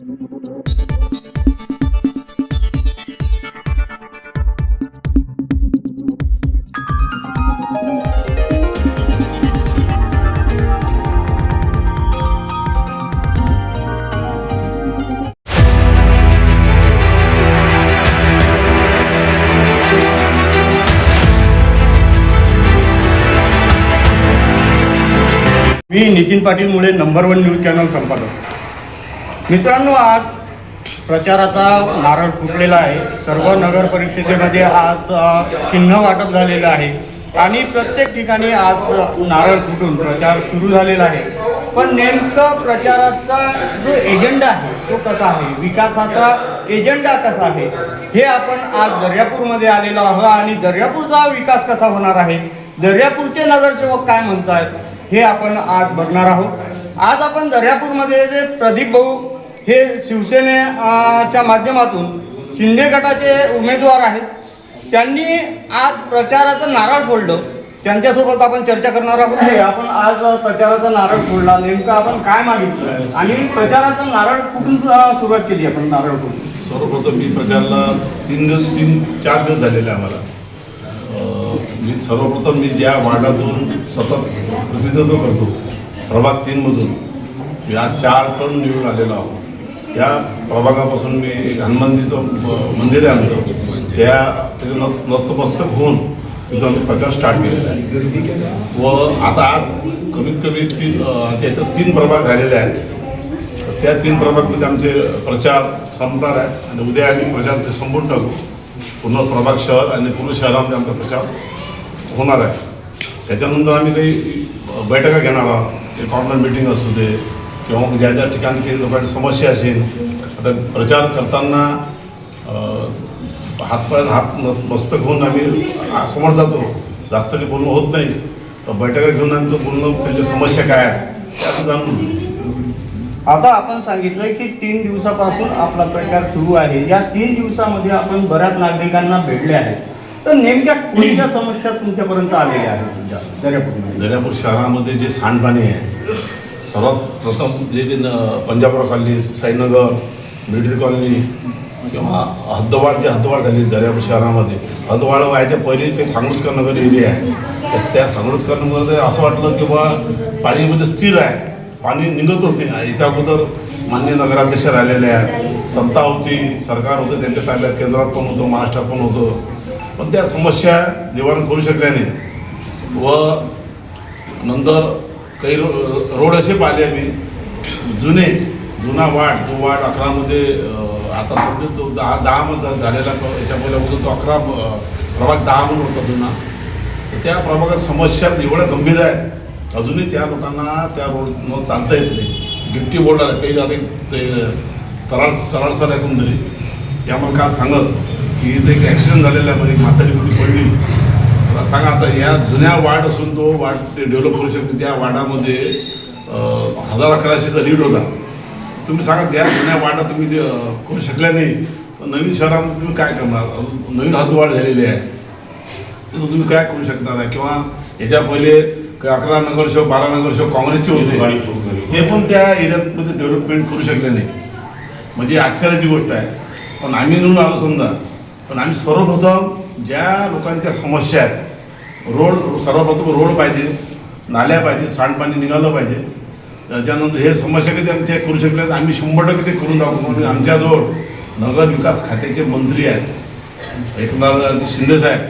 मी नितीन पाटील मुळे number one news channel संपादक. मित्रांनो आज प्रचाराचा नारळ फुटलेला आहे. सर्व नगर परिषदेमध्ये आज चिन्ह वाटप झालेलं आहे. आणि प्रत्येक ठिकाणी आज नारळ फुटून प्रचार सुरू झालेला आहे. पण नेमकं प्रचाराचा जो एजेंडा आहे तो कसा आहे? विकासाचा एजेंडा कसा आहे? हे आपण आज दर्यापूरमध्ये आलेलो आहोत आणि दर्यापूरचा विकास कसा होणार आहे? दर्यापूरचे नगरसेवक काय म्हणत आहेत हे आपण आज बघणार आहोत. आज आपण दर्यापूरमध्ये जे प्रदीप भाऊ हे शिवसेनेच्या माध्यमातून शिंदे गटाचे उमेदवार आहेत. त्यांनी आज प्रचाराचं नारळ फोडलं. त्यांच्यासोबत आपण चर्चा करणार आहोत. हे आपण आज प्रचाराचा नारळ फोडला. नेमकं आपण काय मागितलं? आणि प्रचाराचा नारळ कुठून सुरुवात केली आपण नारळ फोडून? सर्वप्रथम मी प्रचारला तीन दिवस तीन चार दिवस झालेले आहे आम्हाला मी सर्वप्रथम मी ज्या वार्डातून सतत प्रतिनिधित्व करतो प्रभाग तीनमधून मी आज चार टर्न निवडून आलेलो आहोत. त्या प्रभागापासून मी एक हनुमानजीचं म- मंदिर आहे आमचं. त्या त्याचं नत नतमस्तक होऊन तिथं आम्ही प्रचार स्टार्ट केलेला आहे. व आता आज कमीत कमी तीन अं, तीन प्रभाग राहिलेले आहेत. त्या तीन प्रभागमध्ये आमचे प्रचार संपणार आहे आणि उद्या आम्ही प्रचार ते संपून टाकू. पूर्ण प्रभाग शहर आणि पूर्ण शहरामध्ये आमचा प्रचार होणार आहे. त्याच्यानंतर आम्ही काही बैठका घेणार आहोत. एक कॉर्नर मिटिंग असू दे किंवा मग ज्या ज्या ठिकाणी काही लोकांची समस्या असेल आता प्रचार करताना हातपाय हात न- मस्तक होऊन आम्ही समोर जातो. जास्त काही बोलणं होत नाही. तर बैठका घेऊन आम्ही तो बोलणं त्यांच्या समस्या काय आहेत जाणून आता आपण सांगितलंय की तीन दिवसापासून आपला प्रचार सुरू आहे. या तीन दिवसामध्ये आपण बऱ्याच नागरिकांना भेटले आहेत तर नेमक्या कोणत्या समस्या तुमच्यापर्यंत आलेल्या आहेत तुमच्या दर्यापूरमध्ये? दर्यापूर शहरामध्ये जे सांडपाणी आहे सर्वात प्रथम जे की न- Panjabrao colony Sainagar military colony किंवा हद्दवाड जे हद्दवाड झाली दर्यापूर शहरामध्ये हद्दवाड व्हायच्या पहिले काही सांगोदकर नगर एरिया आहे. तर त्या सांगोदकर नगरमध्ये असं वाटलं की बा पाणी म्हणजे स्थिर आहे. पाणी निघतच नाही याच्या अगोदर मान्य नगराध्यक्ष राहिलेले आहेत. सत्ता होती सरकार होतं त्यांच्या ताब्यात केंद्रात पण होतं महाराष्ट्रात पण होतं. पण त्या समस्या निवारण करू शकल्याने व नंतर काही रो रोड असे पाहिले आम्ही. जुने जुना वार्ड जो वार्ड अकरामध्ये आता सध्या तो दहा दहामध्ये झालेला याच्या पहिले होतो तो अकरा प्रभाग दहा म्हणून होता जुना. तर त्या प्रभागात समस्या एवढ्या गंभीर आहेत. अजूनही त्या लोकांना त्या रोड न चालता येत नाही. गिट्टी बोर्ड काही आता ते तराळ तराळ सर ऐकून तरी ते आम्हाला काल सांगत की इथे एक ॲक्सिडेंट झालेला आहे म्हणजे म्हातारी मुली पडली. सांगा आता या जुन्या वार्ड असून तो वार्ड ते डेव्हलप करू शकतो. त्या वार्डामध्ये हजार अकराशेचा रीड होता. तुम्ही सांगा त्या जुन्या वार्डात तुम्ही करू शकल्या नाही. तर नवीन शहरामध्ये तुम्ही काय करणार? नवीन हद्दवाढ झालेली आहे. तर तुम्ही काय करू शकणार आहे? किंवा याच्या पहिले काही अकरा नगरसेवक बारा नगरसेवक काँग्रेसचे होते. ते पण त्या एरियामध्ये डेव्हलपमेंट करू शकले नाही. म्हणजे आश्चर्याची गोष्ट आहे. पण आम्ही निवडून आलो समजा. पण आम्ही सर्वप्रथम ज्या लोकांच्या समस्या आहेत रोड सर्वप्रथम रोड पाहिजे नाल्या पाहिजे सांडपाणी निघालं पाहिजे त्याच्यानंतर हे समस्या कधी आम्ही ते करू शकले आम्ही शंभर टक्के ते करून दाखवू. म्हणजे आमच्याजवळ नगर विकास खात्याचे मंत्री आहेत एकनाथ शिंदे साहेब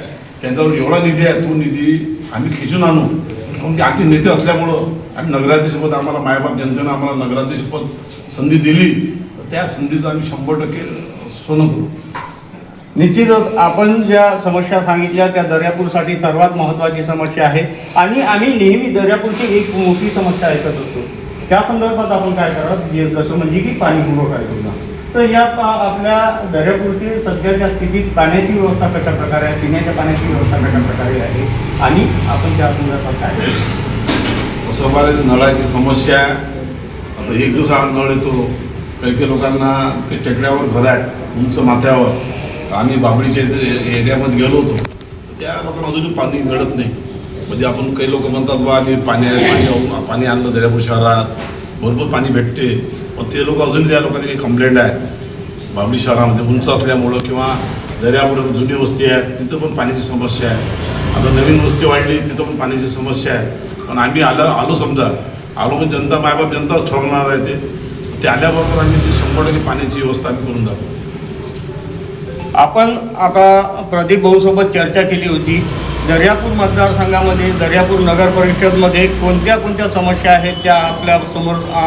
त्यांच्यावर एवढा निधी आहे तो निधी आम्ही खिचून आणू. कारण की आमचे नेते असल्यामुळं आम्ही नगराध्यक्षपद आम्हाला मायबाप जनतेनं आम्हाला नगराध्यक्षपद संधी दिली तर त्या संधीचं आम्ही शंभर टक्के सोनं करू. निश्चितच आपण ज्या समस्या सांगितल्या त्या दर्यापूरसाठी सर्वात महत्त्वाची समस्या आहे. आणि आम्ही नेहमी दर्यापूरची एक मोठी समस्या ऐकत असतो. त्या संदर्भात आपण काय करत जसं म्हणजे की पाणी पुरवठा योजना. तर या आपल्या दर्यापूरची सध्याच्या स्थितीत पाण्याची व्यवस्था कशा प्रकारे आहे? पिण्याच्या पाण्याची व्यवस्था कशा प्रकारे आहे? आणि आपण त्या संदर्भात काय करू? तसं बऱ्याच नळाची समस्या आहे. आता एक दिवस आड नळ येतो. काही काही लोकांना काही टेकड्यावर घर आहेत उंच माथ्यावर. आम्ही बाबळीच्या इथे एरियामध्ये गेलो होतो. त्या लोकांना अजूनही पाणी मिळत नाही. म्हणजे आपण काही लोक म्हणतात बा आम्ही पाणी पाणी पाणी आणलं दर्यापूर शहरात. भरपूर पाणी भेटते. पण ते लोक अजूनही त्या लोकांची काही कंप्लेंट आहे. बाबरी शहरामध्ये उंच असल्यामुळं किंवा दर्यापूर जुनी वस्ती आहे तिथं पण पाण्याची समस्या आहे. आता नवीन वस्ती वाढली तिथं पण पाण्याची समस्या आहे. पण आम्ही आलं आलो समजा. आलो म्हणजे जनता मायबाप जनताच ठरवणार आहे ते. ते आल्याबरोबर आम्ही ती शंभर टक्के पाण्याची व्यवस्था आम्ही करून दाखवू. आपण आता प्रदीप भाऊसोबत चर्चा केली होती. दर्यापूर मतदारसंघामध्ये दर्यापूर नगर परिषदमध्ये कोणत्या कोणत्या समस्या आहेत त्या आपल्यासमोर आ,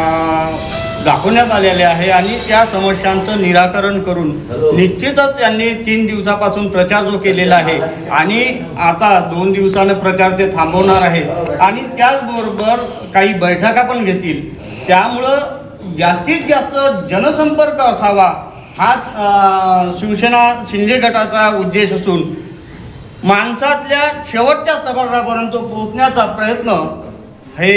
दाखवण्यात आलेल्या आहे आणि त्या समस्यांचं निराकरण करून निश्चितच त्यांनी तीन दिवसापासून प्रचार जो केलेला आहे आणि आता दोन दिवसानं प्रचार ते थांबवणार आहे आणि त्याचबरोबर काही बैठका पण घेतील. त्यामुळं जास्तीत जास्त जनसंपर्क असावा हाच शिवसेना शिंदे गटाचा उद्देश असून माणसातल्या शेवटच्या स्तरापर्यंत पोहोचण्याचा प्रयत्न हे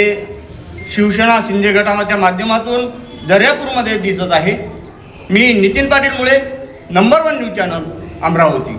शिवसेना शिंदे गटाच्या माध्यमातून दर्यापूरमध्ये दिसत आहे. मी नितीन पाटील मुळे number one news channel Amravati.